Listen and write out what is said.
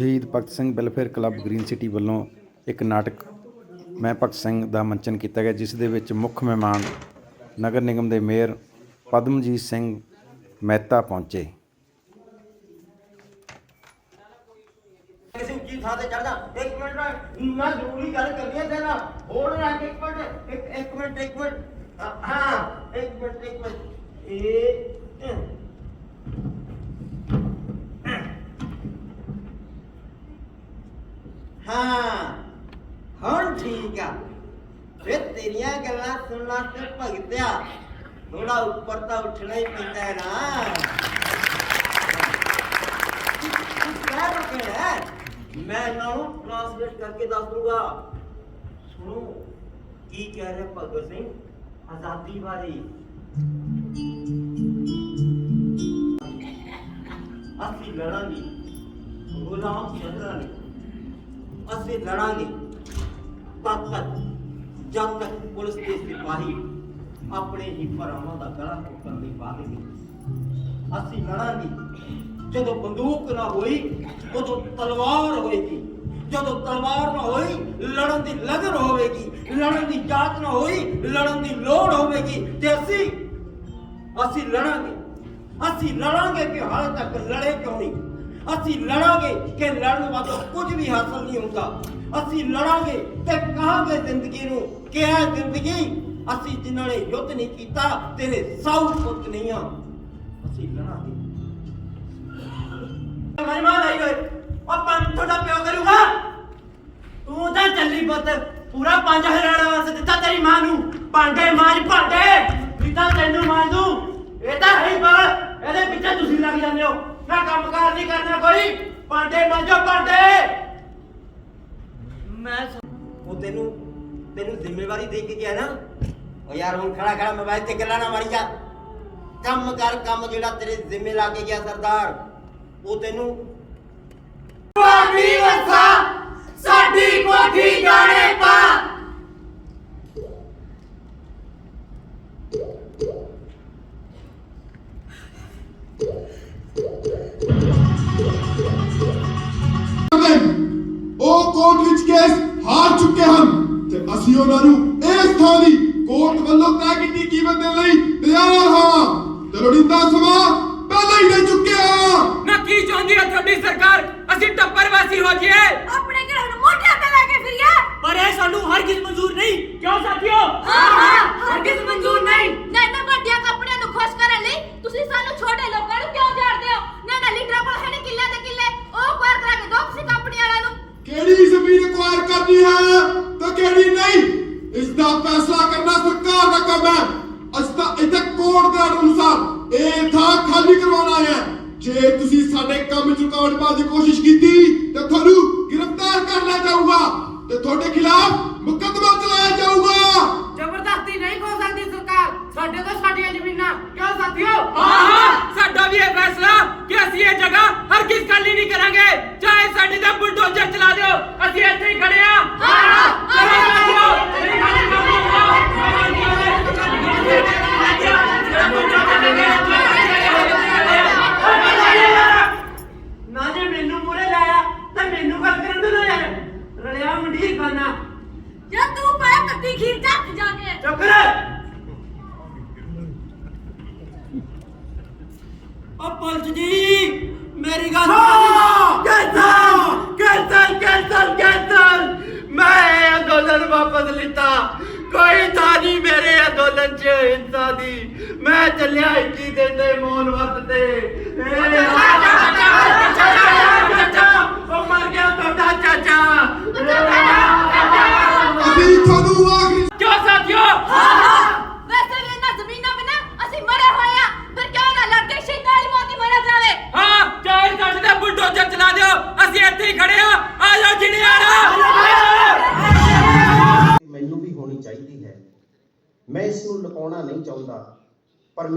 Shaheed Bhagat Singh welfare club green city ਵੱਲੋਂ ਇੱਕ ਨਾਟਕ ਮੈਂ ਭਗਤ ਸਿੰਘ ਦਾ ਮੰਚਨ ਕੀਤਾ ਗਿਆ, ਜਿਸ ਦੇ ਵਿੱਚ ਮੁੱਖ ਮਹਿਮਾਨ ਨਗਰ ਨਿਗਮ ਦੇ ਮੇਅਰ ਪਦਮਜੀਤ ਸਿੰਘ ਮਹਿਤਾ ਪਹੁੰਚੇ। ਕਿਸੇ ਉੱਚੀ ਥਾਂ ਤੇ ਚੜਦਾ ਇੱਕ ਮਿੰਟ ਮੈਂ ਜ਼ਰੂਰੀ ਗੱਲ ਕਰਨੀ ਹੈ ਤੇਰਾ। ਹੋਲਡ ਰੱਖ ਇੱਕ ਮਿੰਟ ਇੱਕ ਮਿੰਟ ਇੱਕ ਮਿੰਟ। ਹਾਂ, ਇੱਕ ਮਿੰਟ ਇੱਕ ਮਿੰਟ। ਇਹ ਹਾਂ। ਹੁਣ ਠੀਕ ਆ। ਵੇ ਤੇਰੀਆਂ ਗੱਲਾਂ ਸੁਣਨਾ ਤੇ ਭਗਤਿਆ ਥੋੜਾ ਉੱਪਰ ਤਾਂ ਉੱਠਣਾ ਹੀ ਪੈਂਦਾ ਹੈ ਨਾ। ਕਹਿ ਰੁਕੇ ਮੈਂ ਇਹਨਾਂ ਨੂੰ ਟ੍ਰਾਂਸਲੇਟ ਕਰਕੇ ਦੱਸ ਦੂੰਗਾ। ਸੁਣੋ, ਕੀ ਕਹਿ ਰਿਹਾ ਭਗਤ ਸਿੰਘ? ਆਜ਼ਾਦੀ ਬਾਰੇ। ਅਸੀਂ ਲੜਾਂਗੇ। ਗੁਲਾਮ ਛੱਡਾਂਗੇ ਅਸੀਂ ਲੜਾਂਗੇ। ਤਦ ਤੱਕ, ਜਦ ਤੱਕ ਪੁਲਿਸ ਦੇ ਸਿਪਾਹੀ ਆਪਣੇ ਹੀ ਭਰਾਵਾਂ ਦਾ ਗਲਾ ਘੁੱਟਣ ਨਹੀਂ ਪਾਵੇਂਗੇ ਅਸੀਂ ਲੜਾਂਗੇ। ਜਦੋਂ ਬੰਦੂਕ ਨਾ ਹੋਈ, ਉਦੋਂ ਤਲਵਾਰ ਹੋਏਗੀ। ਜਦੋਂ ਤਲਵਾਰ ਨਾ ਹੋਈ, ਲੜਨ ਦੀ ਲਗਨ ਹੋਵੇਗੀ। ਲੜਨ ਦੀ ਜਾਤ ਨਾ ਹੋਈ, ਲੜਨ ਦੀ ਲੋੜ ਹੋਵੇਗੀ। ਤੇ ਅਸੀਂ ਅਸੀਂ ਲੜਾਂਗੇ। ਅਸੀਂ ਲੜਾਂਗੇ ਕਿ ਹਾਲੇ ਤੱਕ ਲੜੇ ਕਿਉਂ ਨਹੀਂ? ਅਸੀਂ ਲੜਾਂਗੇ ਕਿ ਲੜਨ ਵਾਲਾ ਕੁਝ ਵੀ ਹਾਸਲ ਨਹੀਂ ਹੁੰਦਾ। ਅਸੀਂ ਲੜਾਂਗੇ ਤੇ ਕਹਾਂਗੇ ਜ਼ਿੰਦਗੀ ਨੂੰ ਕਿ ਇਹ ਜ਼ਿੰਦਗੀ ਅਸੀਂ ਜਿਨ੍ਹਾਂ ਨੇ ਯੁੱਧ ਨਹੀਂ ਕੀਤਾ, ਤੇਰੇ ਸੌ ਪੁੱਤ ਨਹੀਂ ਆ। ਅਸੀਂ ਲੜਾਂਗੇ। ਮਹਿਮਾਨ ਆਈ ਹੋਏ ਉਹ ਪੰਜ ਤੁਹਾਡਾ ਪਿਓ ਕਰੂਗਾ। ਤੂੰ ਤਾਂ ਚੱਲੀ ਪੁੱਤ, ਪੂਰਾ 5000 ਵਾਸਤੇ ਦਿੱਤਾ ਤੇਰੀ ਮਾਂ ਨੂੰ। ਭਾਂਡੇ ਮਾਂਜ, ਭਾਂਡੇ। ਵੀ ਤਾਂ ਤੈਨੂੰ ਮਾਂ ਦੂੰ। ਇਹ ਤਾਂ ਹੈ ਹੀ ਇਹਦੇ ਪਿੱਛੇ ਤੁਸੀਂ ਲੱਗ ਜਾਂਦੇ ਹੋ। ਨਾ ਕੰਮਕਾਰ ਨਹੀਂ ਕਰਨਾ ਕੋਈ। ਭਾਂਡੇ ਮਾਂਜੋ ਭਾਂਡੇ। ਮੈਂ ਉਹ ਤੈਨੂੰ ਤੈਨੂੰ ਜ਼ਿੰਮੇਵਾਰੀ ਦੇ ਕੇ ਗਿਆ ਨਾ। ਉਹ ਯਾਰ ਹੁਣ ਖੜਾ ਖੜਾ ਮੋਬਾਈਲ ਤੇ ਗੱਲਾਂ ਨਾ ਮਾਰੀ ਜਾ। ਕੰਮ ਕਰ ਕੰਮ ਜਿਹੜਾ ਤੇਰੇ ਜ਼ਿੰਮੇ ਲਾ ਕੇ ਗਿਆ ਸਰਦਾਰ। ਉਹ ਤੈਨੂੰ ਪਾਣੀ ਵਸਾ ਸਾਡੀ ਕੋਠੀ ਜਾਣੇ ਕੋਰਟ ਵਿੱਚ ਕੇਸ ਹਾਰ ਚੁੱਕੇ ਹਨ। ਤੇ ਅਸੀਂ ਉਹਨਾਂ ਨੂੰ ਇਸ ਥਾਂ ਦੀ ਕੋਰਟ ਵੱਲੋਂ ਤੈਅ ਕੀਤੀ ਕੀਮਤ ਦੇ ਲਈ ਤਿਆਰ ਹਾਂ। ਤੇ ਲੋੜੀਂਦਾ ਸਮਾਂ ਪਹਿਲਾਂ ਹੀ ਦੇ ਚੁੱਕੇ ਹਾਂ ਨਾ ਕੀ ਚਾਹੁੰਦੀ ਹੈ ਤੁਹਾਡੀ ਸਰਕਾਰ ਅਸੀਂ ਟੱਪਰਵਾਸੀ ਹੋ ਜਾਈਏ ਆਪਣੇ ਘਰ ਨੂੰ ਮੋਢਿਆਂ ਤੇ ਲੈ ਕੇ ਫਿਰੀਏ ਪਰ ਇਹ ਸਾਨੂੰ ਹਰਗਿਜ਼ ਮਨਜ਼ੂਰ ਨਹੀਂ ਕਿਉਂ ਸਾਥੀਓ ਹਾਂ ਹਾਂ ਹਰਗਿਜ਼ ਮਨਜ਼ੂਰ ਨਹੀਂ ਨਾ ਨਾ ਵੱਡਿਆਂ ਕੰਪਨੀਆਂ ਨੂੰ ਖੁਸ਼ ਕਰਨ ਲਈ ਤੁਸੀਂ ਸਾਨੂੰ ਛੋਟੇ ਲੋਕਾਂ ਨੂੰ ਕਿਉਂ ਜਾਣਦੇ ਹੋ ਨਾ ਨਾ ਲੀਡਰਾਂ ਕੋਲ ਹੈ ਨੀ ਕਿੱਲੇ ਤੇ ਕਿੱਲੇ ਉਹ ਕੁਆਰ ਕਰਾ ਕੇ ਦੋ ਤੁਸੀਂ ਕੰਪਨੀ ਵਾਲਿਆਂ ਨੂੰ ਕਿਹੜੀ ਜ਼ਮੀਨ ਅਕਵਾਇਰ ਕਰਨੀ ਹੈ, ਤੇ ਕਿਹੜੀ ਨਹੀਂ? ਇਸ ਦਾ ਫੈਸਲਾ ਕਰਨਾ ਸਰਕਾਰ ਦਾ ਕੰਮ ਹੈ। ਅਸੀਂ ਤਾਂ ਇੱਥੇ ਕੋਰਟ ਦੇ ਆਰਡਰ ਅਨੁਸਾਰ ਇਹ ਥਾਂ ਖਾਲੀ ਕਰਵਾਉਣਾ ਹੈ। ਜੇ ਤੁਸੀਂ ਸਾਡੇ ਕੰਮ 'ਚ ਰੁਕਾਵਟ ਪਾਉਣ ਦੀ ਕੋਸ਼ਿਸ਼ ਕੀਤੀ, ਤੇ ਤੁਹਾਨੂੰ ਗ੍ਰਿਫਤਾਰ ਕਰ ਲਿਆ ਜਾਊਗਾ। ਤੇ ਤੁਹਾਡੇ ਖਿਲਾਫ ਮੁਕੱਦਮਾ ਚਲਾਇਆ ਮੰਡੀਰ ਖਾਨਾ ਜਦ ਤੂੰ ਪਾਇਆ ਕੱਤੀ ਖੀਰ ਚੱਕ ਜਾ ਕੇ ਚੁੱਪ ਕਰ ਉਹ ਪੁਲਿਸ ਜੀ ਮੇਰੀ ਗੱਲ ਕੈਂਸਲ ਕੈਂਸਲ ਕੈਂਸਲ ਕੈਂਸਲ ਮੈਂ ਇਹ ਅੰਦੋਲਨ ਵਾਪਸ ਲਿੱਤਾ ਕੋਈ ਤਾਂ ਨਹੀਂ ਮੇਰੇ ਅੰਦੋਲਨ ਚ ਹਿੰਸਾ ਦੀ ਮੈਂ ਚੱਲਿਆ 21 ਦਿਨ ਦੇ ਮੌਨ ਵਰਤ ਤੇ ਮੈਂ ਇਸ ਨੂੰ ਲੁਕਾਉਣਾ ਨਹੀਂ ਚਾਹੁੰਦਾ। ਪਰ